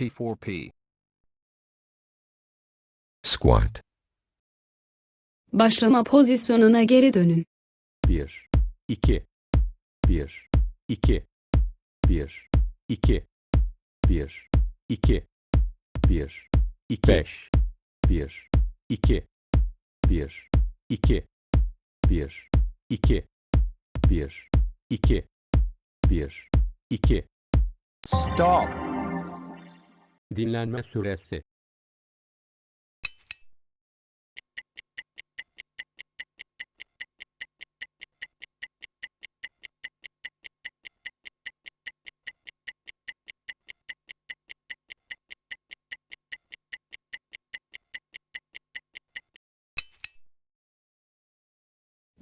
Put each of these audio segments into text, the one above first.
P4P. squat, Başlama pozisyonuna geri dönün. 1 2 1 2 1 2 1 2 1 2 5 1 2 1 2 1 2 1 2 1 2 Stop. Dinlenme süresi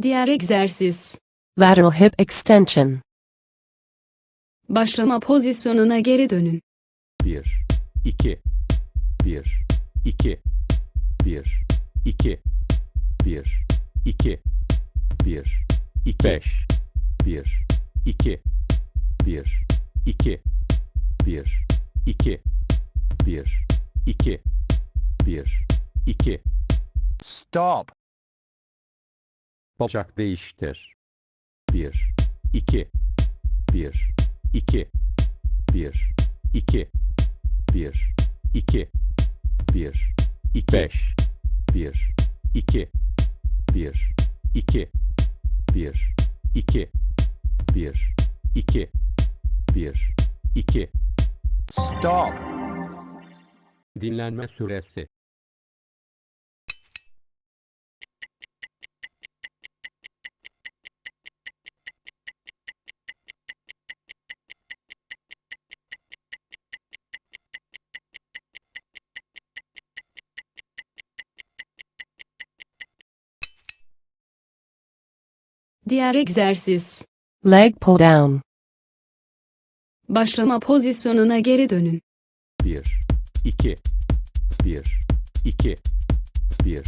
Diğer egzersiz. Lateral hip extension. Başlama pozisyonuna geri dönün. 1 2 1 2 1 2 1 2 1 2 5 1 2 1 2 1 2 1 2 1 2 Stop. Bacak değiştir. 1 2 1 2 1 2 1 2 1 2 5 1 2 1 2 1 2 1 2 1 2 Stop. Dinlenme süresi Diğer egzersiz. Leg pull down. Başlama pozisyonuna geri dönün. 1 2 1 2 1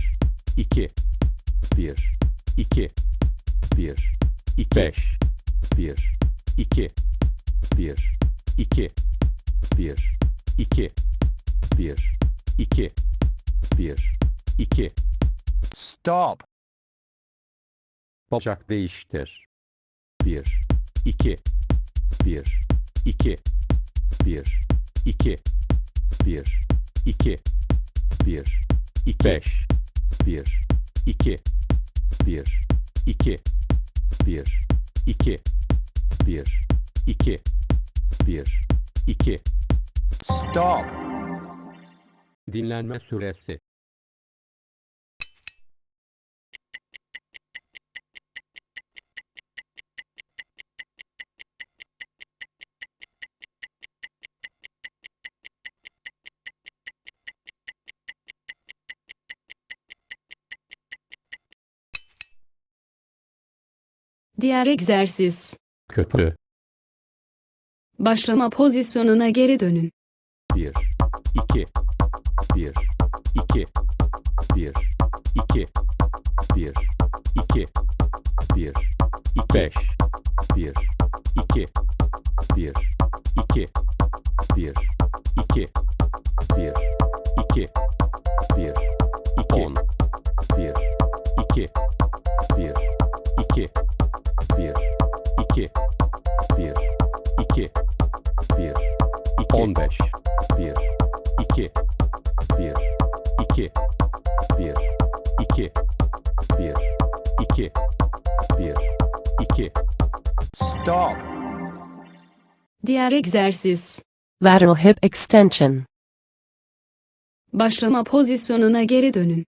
2 1 2 1 2 5 1 2 1 2 1 2 1 2 1 2 Stop. Bacak değiştir. 1 2 1 2 1 2 1 2 1 2 5 1 2 1 2 1 2 1 2 1 2 Stop. Dinlenme süresi Diğer egzersiz. kötü. Başlama pozisyonuna geri dönün. 1 2 1 2 1 2 1 2 1 2 5 Diğer egzersiz. Lateral hip extension. Başlama pozisyonuna geri dönün.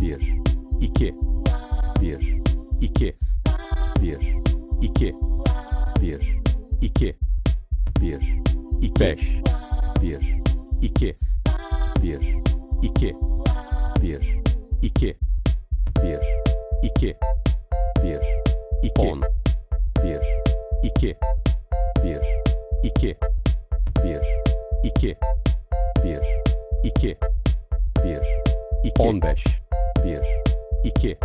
1 2 1 2 1 2 1 2 1 2 5 1 2 1 2 1 2 1 2 1 2 10 1 2 1 2 1 2 1 2 1 2 15 1 2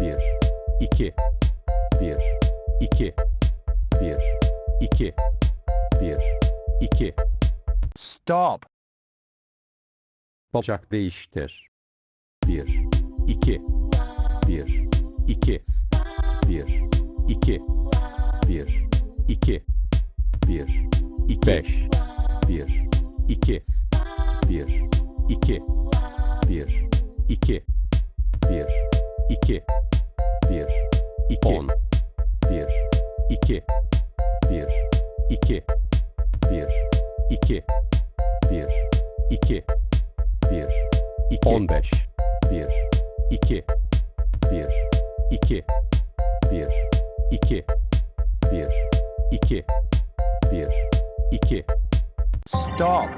1 2 1 2 1 2 1 2 Stop. Bacak değiştir. 1 2 1 2 1 2 1 2 1 2 5 1 2 1 2 1 2 1 2 1 2 10 1 2 1 2 1 2 1 2 1 2 15 1 2 1 2 Stop.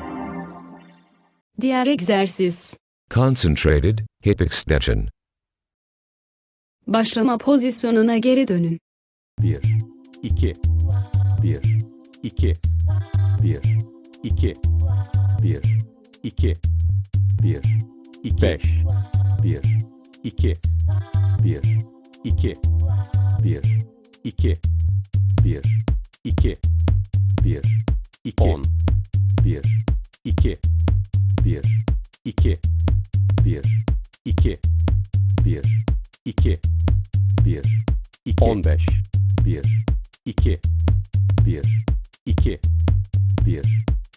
Diğer egzersiz. Concentrated, hip extension. Başlama pozisyonuna geri dönün. 1 2 1 2 1 2 1 2 1 2 5 1 2 1 2 1 2 1 2 1 2 10 1 2 1 2 1 2 1 2 1 2 15 1 2 1 2 1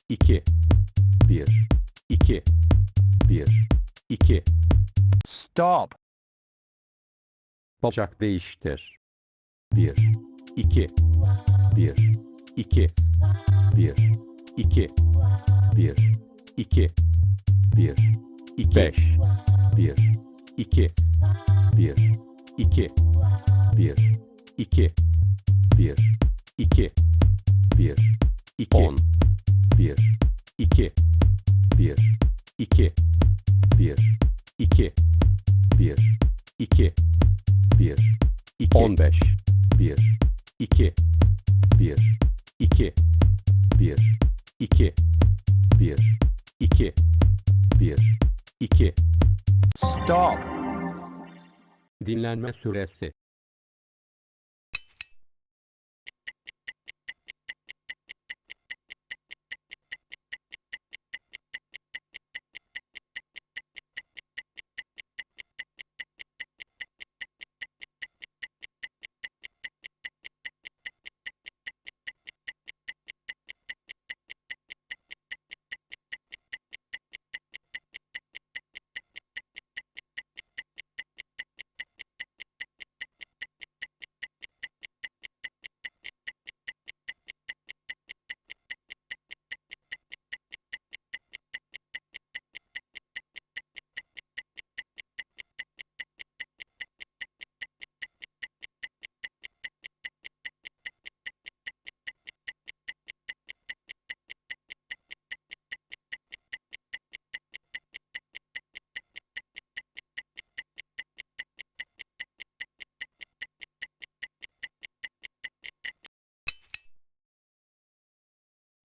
2 1 2 1 2 Stop. Bacak değiştir. 1 2 1 2 1 2 1 2 1 2 5 1 2 1 2 1 2 1 2 1 2 10 1 2 1 2 1 2 1 2 1 2 15 1 2 1 2 1 2 1 2 1 2 Stop. Dinlenme süresi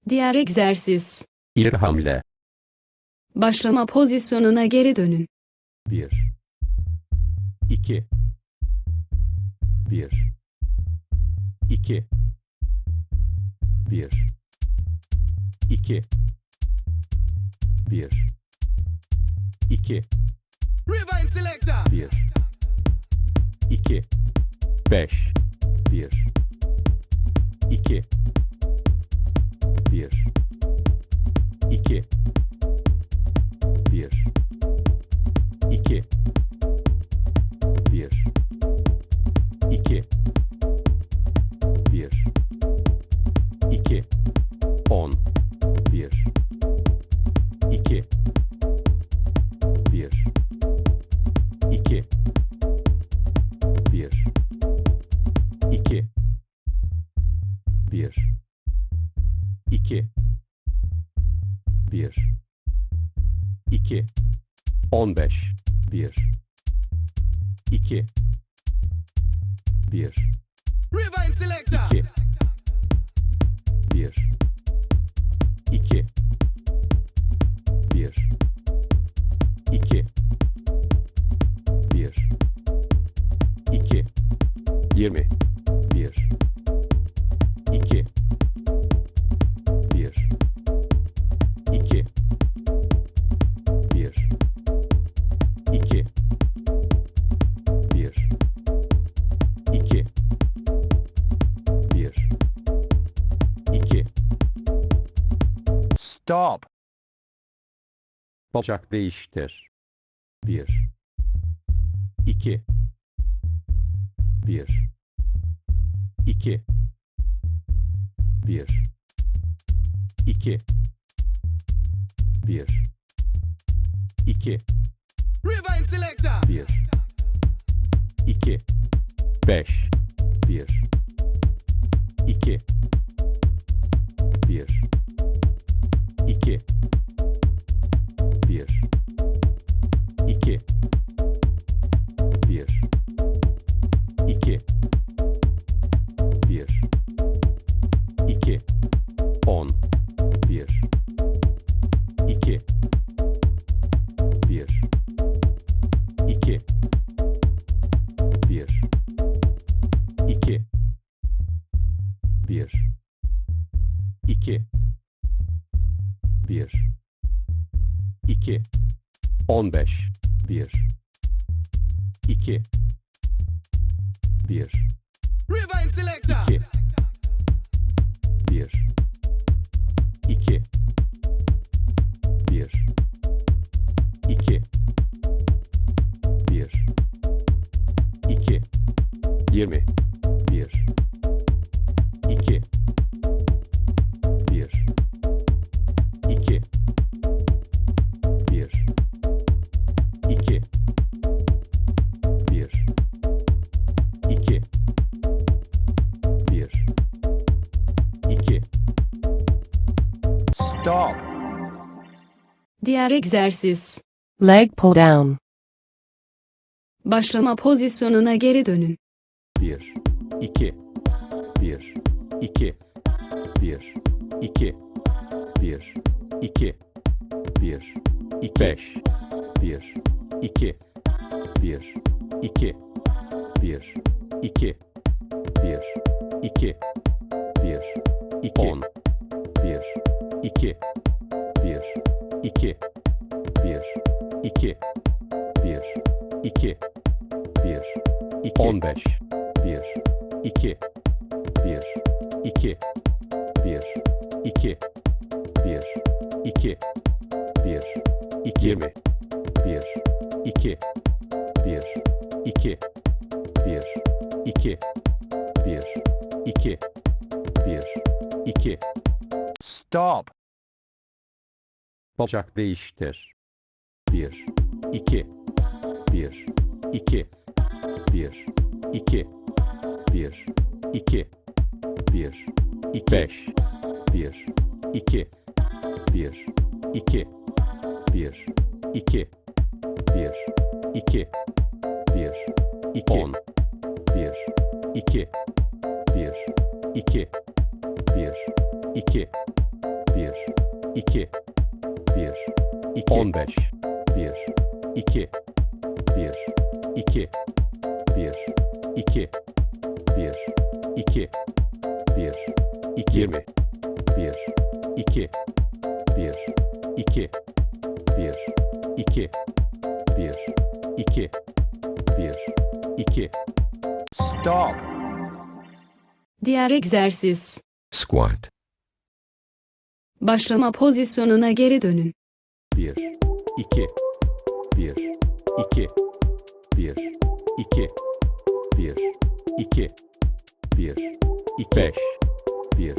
Diğer egzersiz. İleri hamle. Başlama pozisyonuna geri dönün. 1 2 1 2 1 2 1 2 Rewind selector. 1 2 5 1 2 1 20 1 2 1 2 1 2 1 2 1 2 Stop. Bacak değiştir. 1 2 bir. İki. Bir. İki. Bir. İki. Rewind selector. Bir. İki. Beş. Bir. İki. 15 1 2 Diğer egzersiz. Leg pull down. Başlama pozisyonuna geri dönün. Bir, iki, bir, iki, bir, iki, bir, iki, bir, iki, beş, bir, iki, bir, iki, bir, iki, bir, iki, bir, iki, on, bir, iki, bir, iki, bir, iki, bir, iki, bir, iki, on beş, bir, iki, bir, iki, bir, iki, bir, iki, bir, iki, yirmi, bir, iki, bir, iki, bir, iki, bir, iki, bir, iki. Stop. Bacak değiştir. Bir, iki, bir, iki, bir, iki, bir, iki, bir, iki, beş, bir, iki, bir, iki, bir, iki, bir, iki, bir, iki, on, bir, iki, bir, iki, bir, iki, bir, iki, bir, iki, on beş, bir, iki, bir, iki, bir, iki, bir, iki, bir, iki, yirmi, bir, iki, bir, iki, bir, iki, bir, iki, bir, iki. Stop. Diğer egzersiz. squat, Başlama pozisyonuna geri dönün. Bir, iki, bir, iki, bir, iki, bir, iki, bir, iki, beş, bir,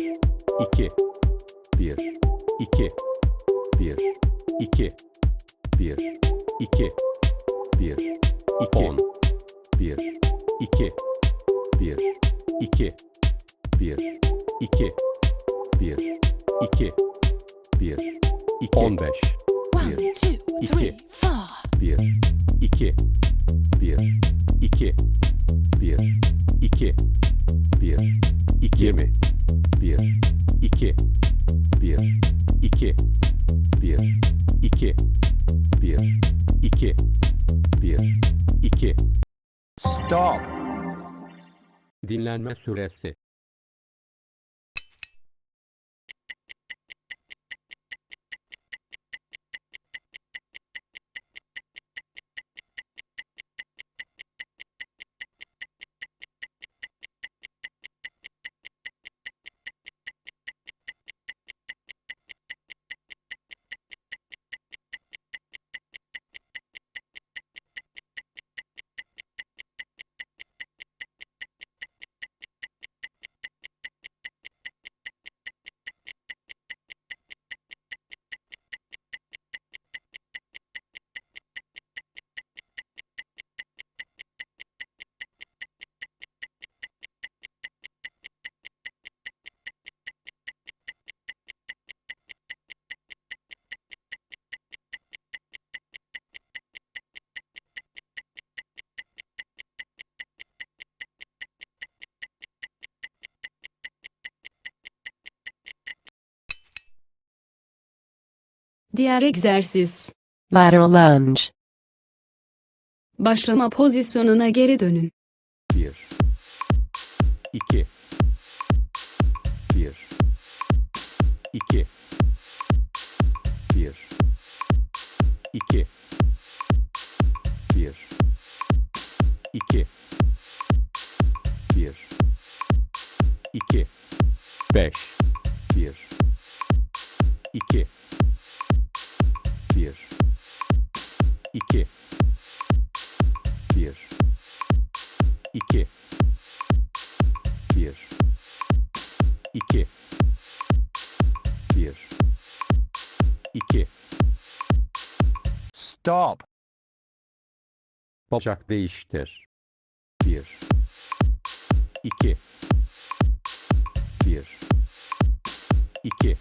iki, bir, iki, bir, iki, bir, iki, bir, iki, on, bir, iki, bir, iki, bir, iki, bir, iki, bir, iki, on beş, One, Bir, two, iki. three, four. bir, iki, bir, iki, bir, iki, bir, iki, yirmi, bir, iki, bir, iki, bir, iki, bir, iki, bir, iki. Stop. Dinlenme süresi. Diğer egzersiz. Lateral lunge. Başlama pozisyonuna geri dönün. 1 2 1 2 1 2 1 2 1 2 5 Bacak değiştir. 1 2 1 2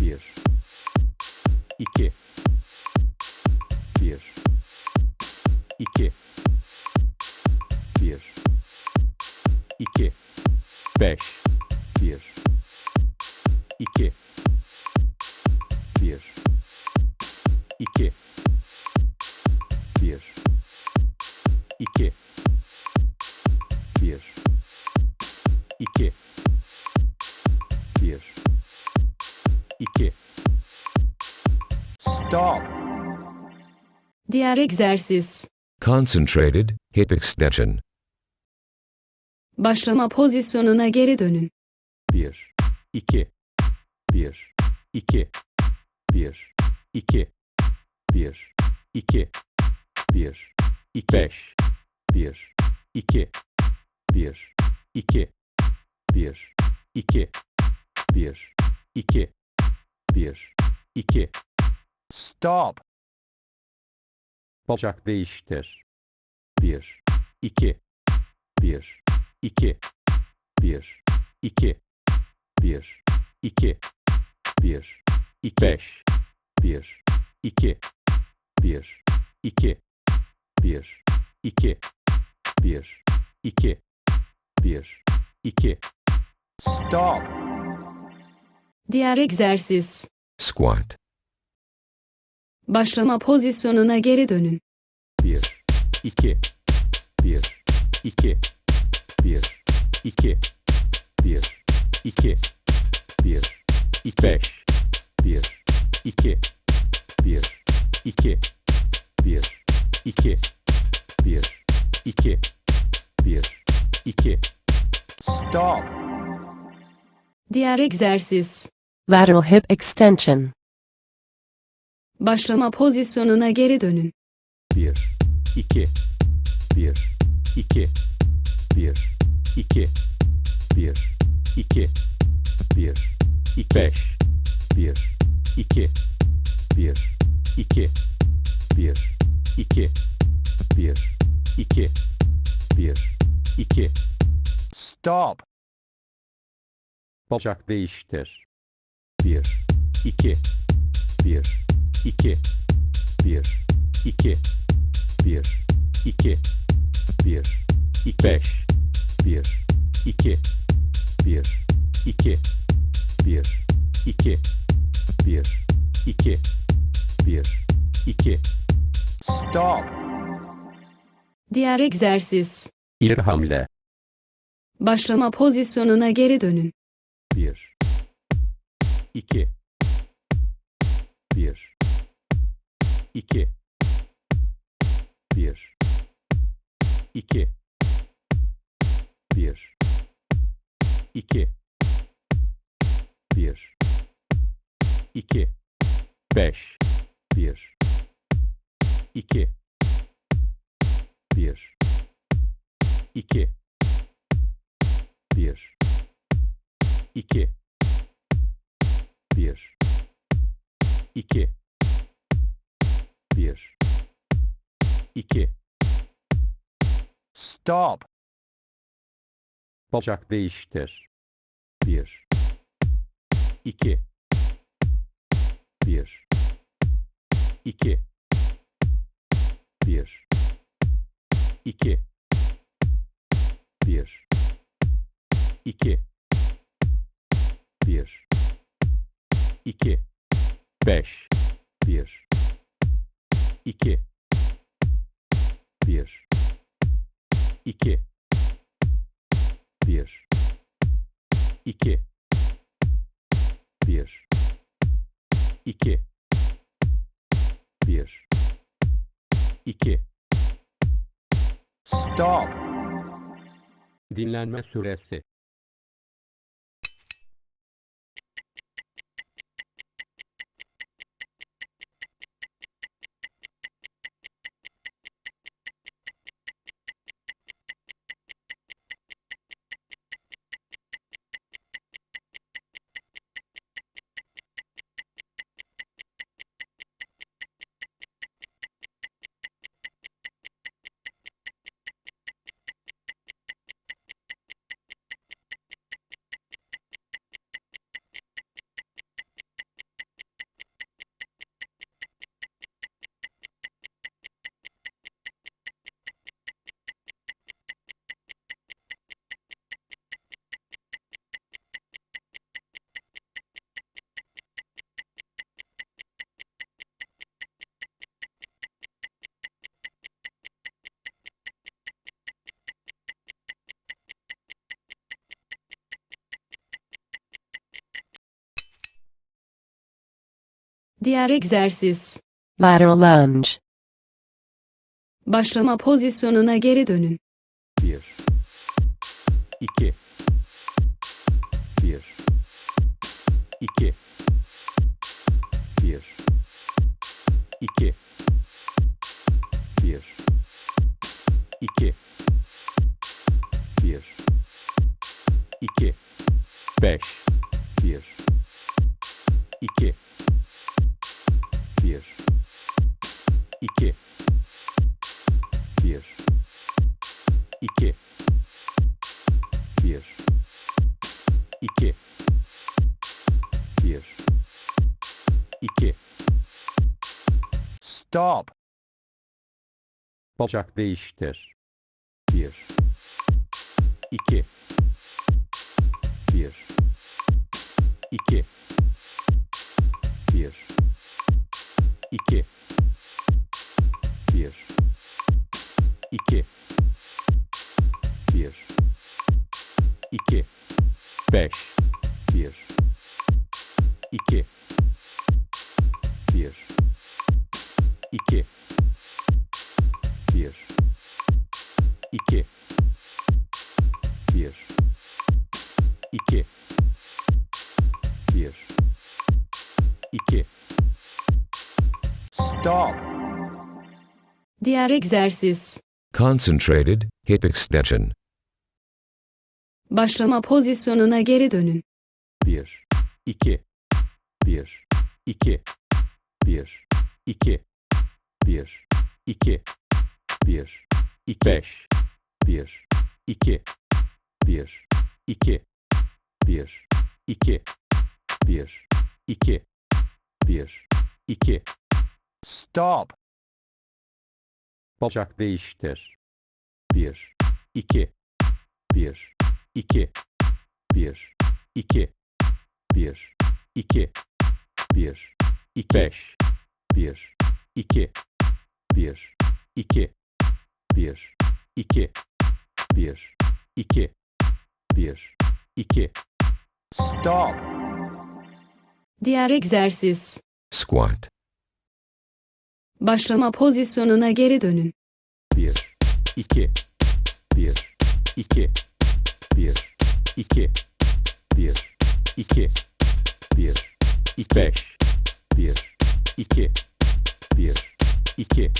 1 2 1 2 1 2 5 1 2 1 2 Stop. Diğer egzersiz. Concentrated hip extension. Başlama pozisyonuna geri dönün. 1 2 1 2 1 2 1 2 1 2 5 1 2 1 2 1 2 1 2 1 2 Stop. Bacak değiştir. 1 2 1 2 1 2 1 2 1 2 5 1 2 1 2 1 2 1 2 1 2 Stop. Diğer egzersiz. Squat. Başlama pozisyonuna geri dönün. 1 2 1 2 1 2 1 2 1 2 5 1 2 1 2 1 2 1 2 1 2 Stop. Diğer egzersiz. Lateral hip extension. Başlama pozisyonuna geri dönün. 1 2 1 2 1 2 1 2 1 2 5 1 2 1 2 1 2 1 2 1 2 Stop. Bacak değiştir. 1 2 1 2 1 2 1 2 1 2 5 1 2 1 2 1 2 1 2 1 2 Stop. Diğer egzersiz. İleri hamle. Başlama pozisyonuna geri dönün. 1 2 1 2 1 2 1 2 1 2 5 1 2 1 2 1 2 1 2 1 2 Stop. Bacak değiştir. 1 2 1 2 1 2 1 2 1 2 5 1 2 1 2 1 2 1 2 1 2 Stop. Dinlenme süresi. Diğer egzersiz. Lateral lunge. Başlama pozisyonuna geri dönün. 1 2 1 2 1 2 1 2 1 2 5 1 2 1 2 1 2 1 2 1 2 Stop. Bacak değiştir. 1 2 1 2 2 egzersiz. Concentrated, hip extension. Başlama pozisyonuna geri dönün. 1 2 1 2 1 2 1 2 1 2 5 1 2 1 2 1 2 1 2 1 2 Stop. Bacak değiştir. 1 2 1 2 1 2 1 2 1 2 5 1 2 1 2 1 2 1 2 1 2 Stop. Diğer egzersiz. Squat. Başlama pozisyonuna geri dönün. 1 2 1 2 1 2 1 2 1 2 5 1 2 1 2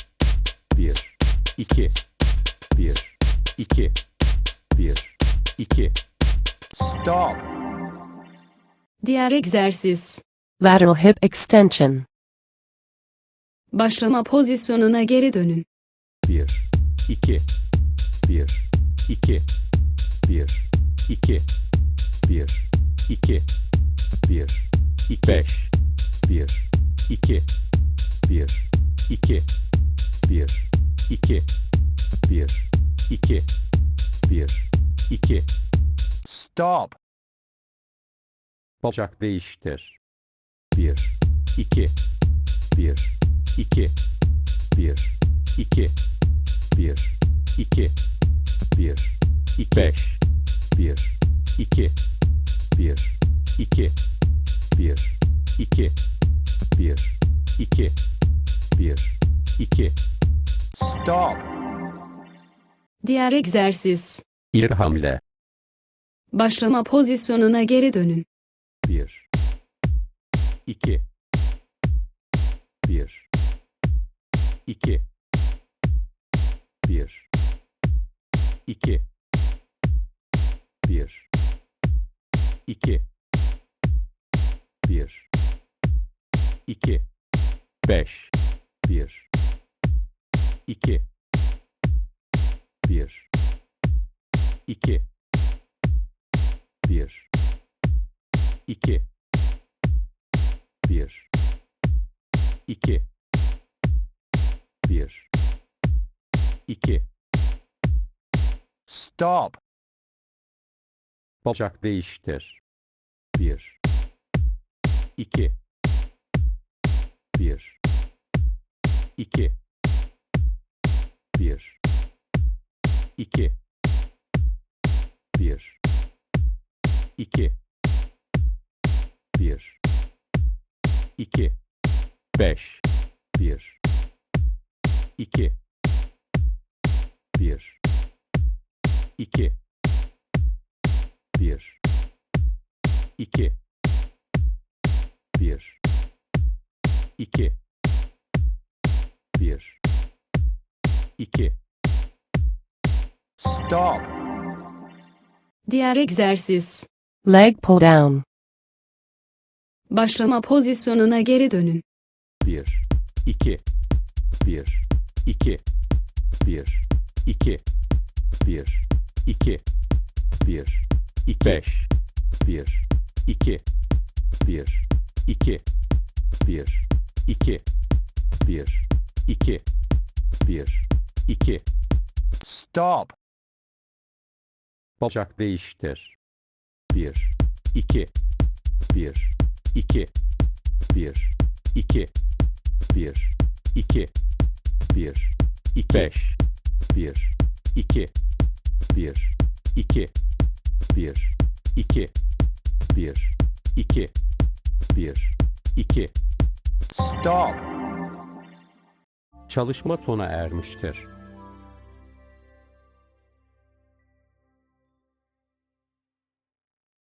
1 2 1 2 1 2 Stop. Diğer egzersiz. Lateral hip extension. Başlama pozisyonuna geri dönün. 1 2 1 2 1 2 1 2 1 2 5 1 2 1 2 1 2 1 2 1 2 Stop. Bacak değiştir. 1 2 1 2 1 2 1 2 1 2 5 1 2 1 2 1 2 1 2 1 2 Stop. Diğer egzersiz. Bir hamle. Başlama pozisyonuna geri dönün. 1 2 1 2 1 2 1 2 1 2 5 1 2 1 2 1 2 1 2 1 2 Stop. Bacak değiştir. 1 2 1 2 1 2 1 2 1 2 5 1 2 1 2 1 2 1 2 1 2 Stop. Diğer egzersiz. Leg pull down. Başlama pozisyonuna geri dönün. 1 2 1 2 1 2 1 2 1 2 5 1 2 1 2 1 2 1 2 1 2 Stop. Bacak değiştir. 1 2 1 2 1 2 1 2 1 2 5 1 2 1 2 1 2 1 2 1 2 Stop. Çalışma sona ermiştir.